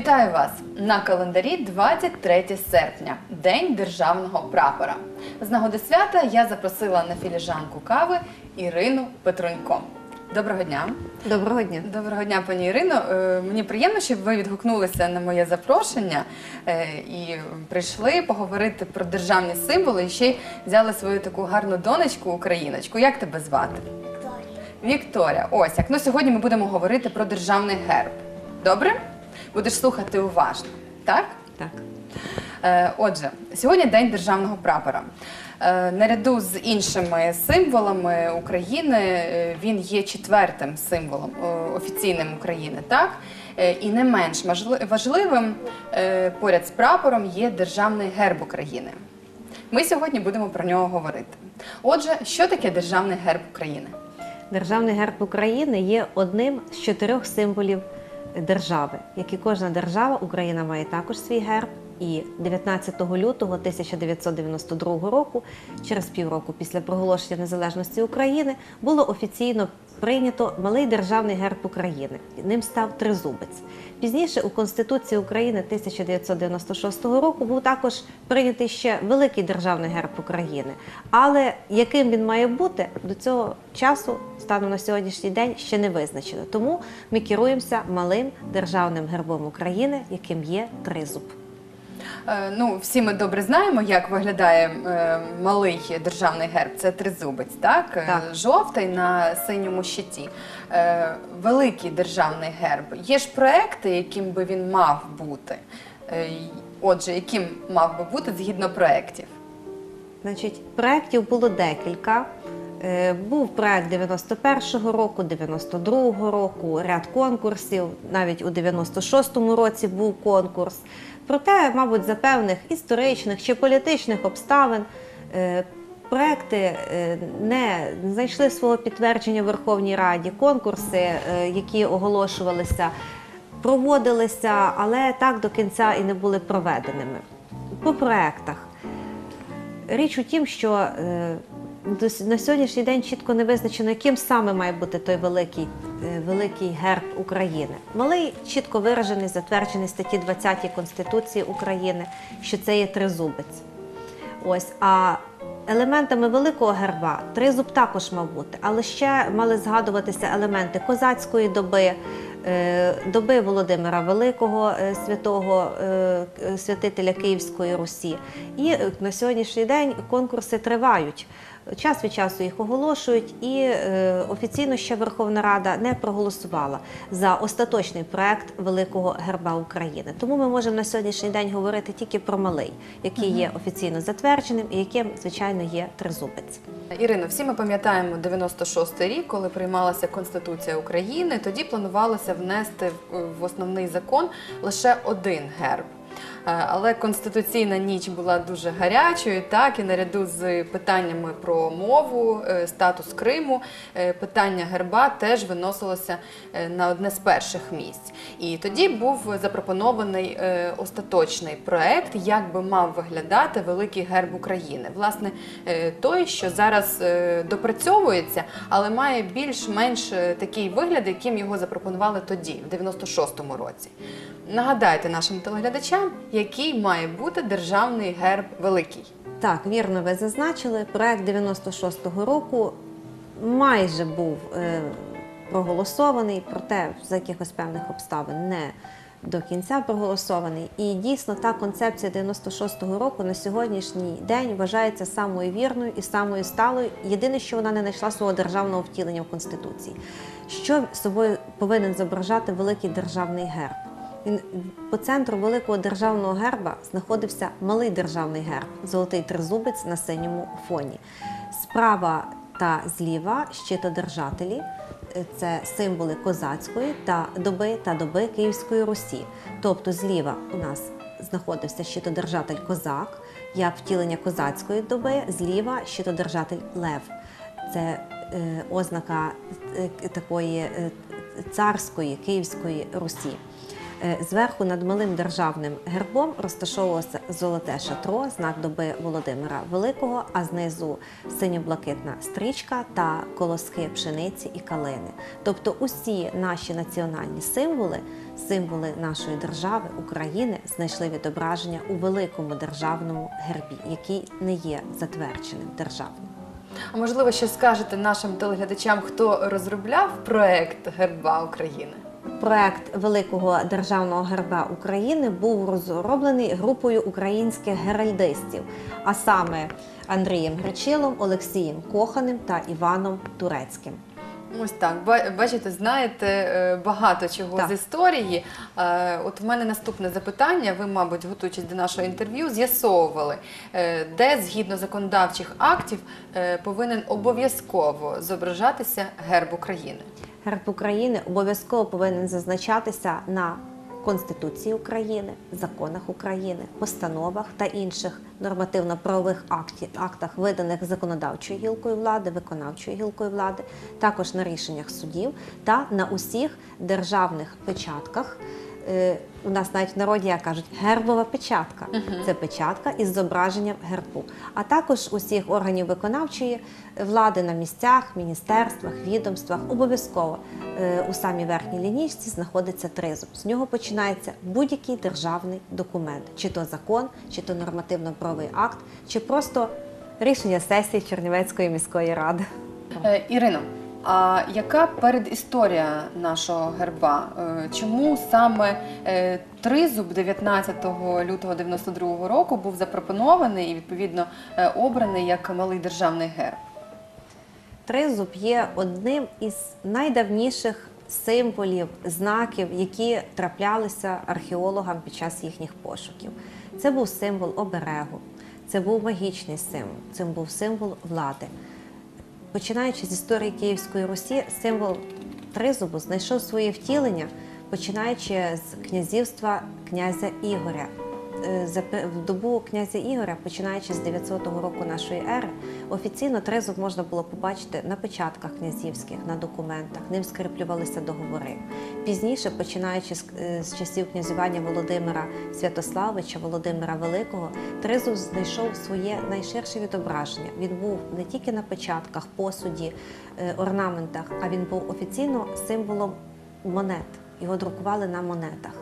Вітаю вас на календарі 23 серпня, День державного прапора. З нагоди свята я запросила на філіжанку кави Ірину Петрунько. Доброго дня. Доброго дня. Доброго дня, пані Ірино. Е, Мені приємно, що ви відгукнулися на моє запрошення е, і прийшли поговорити про державні символи і ще й взяли свою таку гарну донечку, україночку. Як тебе звати? Вікторія, ось як. Ну сьогодні ми будемо говорити про державний герб. Добре? Будеш слухати уважно, так? Так. Е, Отже, сьогодні День державного прапора. Е, Наряду з іншими символами України е, він є четвертим символом офіційним України, так? І не менш важливим поряд з прапором є державний герб України. Ми сьогодні будемо про нього говорити. Отже, що таке державний герб України? Державний герб України є одним з чотирьох символів держави. Як і кожна держава, Україна має також свій герб. І 19 лютого 1992 року, через півроку після проголошення незалежності України, було офіційно прийнято малий державний герб України. Ним став тризубець. Пізніше у Конституції України 1996 року був також прийнятий ще великий державний герб України. Але яким він має бути до цього часу, станом на сьогоднішній день, ще не визначено. Тому ми керуємося малим державним гербом України, яким є тризуб. Е, Ну, всі ми добре знаємо, як виглядає е, малий державний герб. Це тризубець, так? Е, Так. Жовтий на синьому щиті. Е, Великий державний герб. Є ж проекти, яким би він мав бути. Е, Отже, яким мав би бути згідно проєктів? Значить, проєктів було декілька. Був проєкт 91-го року, 92-го року, ряд конкурсів. Навіть у 96-му році був конкурс. Проте, мабуть, за певних історичних чи політичних обставин е, проекти е, не знайшли свого підтвердження в Верховній Раді. Конкурси, е, які оголошувалися, проводилися, але так до кінця і не були проведеними. По проектах. Річ у тім, що на сьогоднішній день чітко не визначено, яким саме має бути той великий, е, великий герб України. Малий чітко виражений, затверджений в статті 20 Конституції України, що це є тризубець. Ось, а елементами великого герба тризуб також мав бути, але ще мали згадуватися елементи козацької доби, е, доби Володимира Великого, е, святого святителя Київської Русі. І на сьогоднішній день конкурси тривають. Час від часу їх оголошують, і е, офіційно ще Верховна Рада не проголосувала за остаточний проект Великого герба України. Тому ми можемо на сьогоднішній день говорити тільки про малий, який є офіційно затвердженим і яким, звичайно, є тризубець. Ірино, всі ми пам'ятаємо 96-й рік, коли приймалася Конституція України. Тоді планувалося внести в- в основний закон лише один герб. Е, Але конституційна ніч була дуже гарячою, так і наряду з питаннями про мову, е, статус Криму, е, питання герба теж виносилося на одне з перших місць. І тоді був запропонований остаточний проект, як би мав виглядати великий герб України. Власне, той, що зараз допрацьовується, але має більш-менш такий вигляд, яким його запропонували тоді, в 96-му році. Нагадайте нашим телеглядачам, який має бути державний герб великий. Так, вірно, ви зазначили. Проект 96-го року майже був е, проголосований, проте за якихось певних обставин не до кінця проголосований. І дійсно та концепція 96-го року на сьогоднішній день вважається самою вірною і самою сталою. Єдине, що вона не знайшла свого державного втілення в Конституції. Що собою повинен зображати великий державний герб? Він по центру великого державного герба знаходився малий державний герб золотий тризубець на синьому фоні. Справа та зліва щитодержателі це символи козацької та доби та доби Київської Русі. Тобто зліва у нас знаходився щитодержатель козак, як втілення козацької доби, зліва щитодержатель лев. Це е, ознака е, такої е, царської Київської Русі. Е, Зверху над малим державним гербом розташовувалося золоте шатро, знак доби Володимира Великого, а знизу синьо-блакитна стрічка та колоски пшениці і калини. Тобто усі наші національні символи, символи нашої держави України, знайшли відображення у великому державному гербі, який не є затвердженим державним. А можливо, що скажете нашим телеглядачам, хто розробляв проект герба України? Проект великого державного герба України був розроблений групою українських геральдистів, а саме Андрієм Гречилом, Олексієм Коханим та Іваном Турецьким. Ось так. Бачите, знаєте е, багато чого Так. з історії. Е, От в мене наступне запитання. Ви, мабуть, готуючись до нашого інтерв'ю, з'ясовували, е, де згідно законодавчих актів повинен обов'язково зображатися герб України. Герб України обов'язково повинен зазначатися на Конституції України, законах України, постановах та інших нормативно-правових актах, виданих законодавчою гілкою влади, виконавчою гілкою влади, також на рішеннях судів та на усіх державних печатках. Е, У нас навіть в народі як кажуть гербова печатка. Це печатка із зображенням гербу. А також усіх органів виконавчої влади на місцях, міністерствах, відомствах обов'язково е, у самій верхній лінійці знаходиться тризуб. З нього починається будь-який державний документ, чи то закон, чи то нормативно-правовий акт, чи просто рішення сесії Чернівецької міської ради. Е, Ірино, а яка передісторія нашого герба? Е, Чому саме е, тризуб 19 лютого 92 року був запропонований і відповідно е, обраний як малий державний герб? Тризуб є одним із найдавніших символів, знаків, які траплялися археологам під час їхніх пошуків. Це був символ оберегу, це був магічний символ, це був символ влади. Починаючи з історії Київської Русі, символ тризубу знайшов своє втілення, починаючи з князівства князя Ігоря. Е, В добу князя Ігоря, починаючи з 900 року нашої ери, офіційно тризуб можна було побачити на печатках князівських, на документах, ним скріплювалися договори. Пізніше, починаючи з, е, часів князювання Володимира Святославича, Володимира Великого, тризуб знайшов своє найширше відображення. Він був не тільки на печатках, посуді, е, орнаментах, а він був офіційно символом монет. Його друкували на монетах.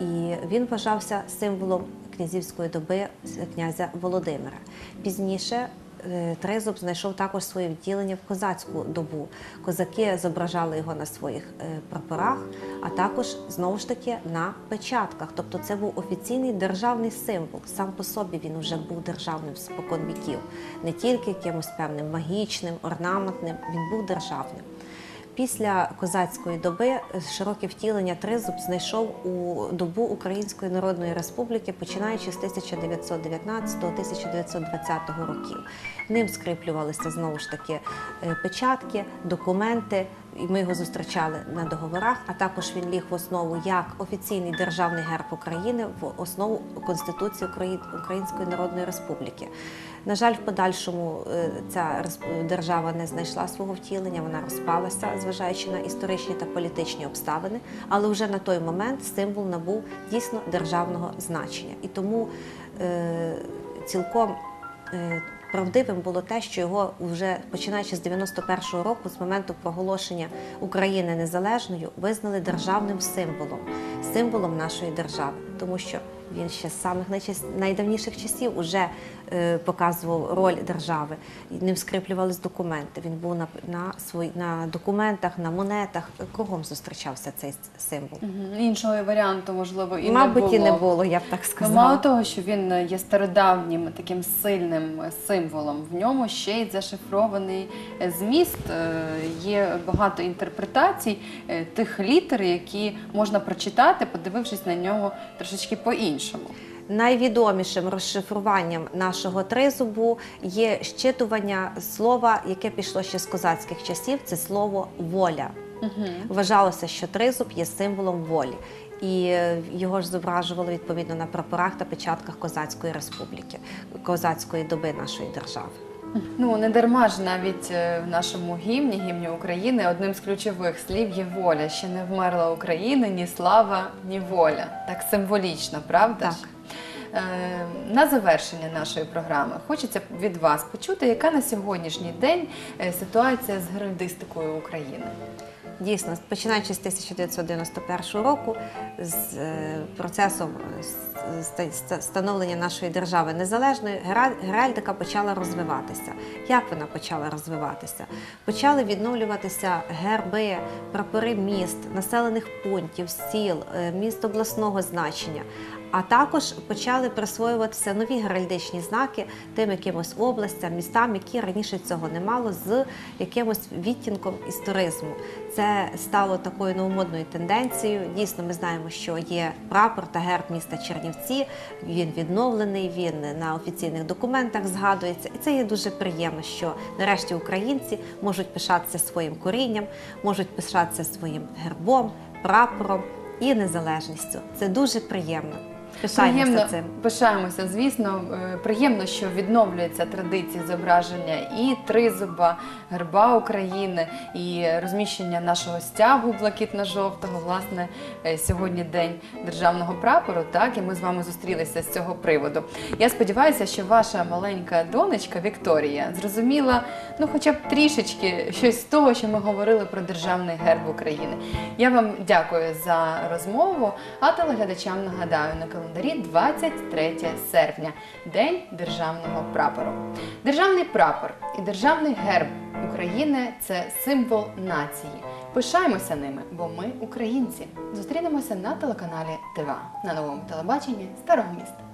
І він вважався символом князівської доби князя Володимира. Пізніше е, тризуб знайшов також своє втілення в козацьку добу. Козаки зображали його на своїх е, прапорах, а також знову ж таки на печатках. Тобто це був офіційний державний символ. Сам по собі він вже був державним спокон віків, не тільки якимось певним магічним, орнаментним, він був державним. Після козацької доби е, широке втілення тризуб знайшов у добу Української Народної Республіки, починаючи з 1919-1920 років. Ним скріплювалися знову ж таки е, печатки, документи. І ми його зустрічали на договорах, а також він ліг в основу як офіційний державний герб України в основу Конституції Української Народної Республіки. На жаль, в подальшому е, ця держава не знайшла свого втілення, вона розпалася, зважаючи на історичні та політичні обставини. Але вже на той момент символ набув дійсно державного значення. І тому е, цілком е, правдивим було те, що його вже починаючи з 91-го року, з моменту проголошення України незалежною, визнали державним символом, символом нашої держави, тому що він ще з самих найдавніших часів уже е, показував роль держави. Ним скріплювались документи. Він був на, на, свої, на документах, на монетах. Кругом зустрічався цей символ. Іншого варіанту, можливо, і Мабуть, не було. і не було, я б так Ну, сказала. мало того, що він є стародавнім таким сильним символом, в ньому ще й зашифрований е, зміст. Е, Є багато інтерпретацій е, тих літер, які можна прочитати, подивившись на нього трошечки по-іншому. Найвідомішим розшифруванням нашого тризубу є щитування слова, яке пішло ще з козацьких часів. Це слово воля. Вважалося, що тризуб є символом волі, і його ж зображували відповідно на прапорах та печатках Козацької республіки, козацької доби нашої держави. Ну не дарма ж навіть е, в нашому гімні, гімні України, одним з ключових слів є воля. Ще не вмерла Україна, ні слава, ні воля. Так символічно, правда? Так. ж? Е, На завершення нашої програми хочеться від вас почути, яка на сьогоднішній день е, ситуація з геральдистикою України. Дійсно, починаючи з 1991 року, з е, процесом е, ста- ста- становлення нашої держави незалежної, гера- геральдика почала розвиватися. Як вона почала розвиватися? Почали відновлюватися герби, прапори міст, населених пунктів, сіл, е, міст обласного значення. А також почали присвоюватися нові геральдичні знаки тим якимось областям, містам, які раніше цього не мало, з якимось відтінком історизму. Це стало такою новомодною тенденцією. Дійсно, ми знаємо, що є прапор та герб міста Чернівці. Він відновлений, він на офіційних документах згадується. І це є дуже приємно, що нарешті українці можуть пишатися своїм корінням, можуть пишатися своїм гербом, прапором і незалежністю. Це дуже приємно. Пишаємося Приємно, цим. пишаємося, звісно. Е, Приємно, що відновлюється традиція зображення і тризуба, герба України, і розміщення нашого стягу блакитно-жовтого. Власне, е, сьогодні день державного прапору. Так, і ми з вами зустрілися з цього приводу. Я сподіваюся, що ваша маленька донечка Вікторія зрозуміла, ну, хоча б трішечки щось з того, що ми говорили про державний герб України. Я вам дякую за розмову. А телеглядачам нагадаю на календарі 23 серпня, День державного прапору. Державний прапор і державний герб України це символ нації. Пишаємося ними, бо ми українці. Зустрінемося на телеканалі ТВА на новому телебаченні Старого міста.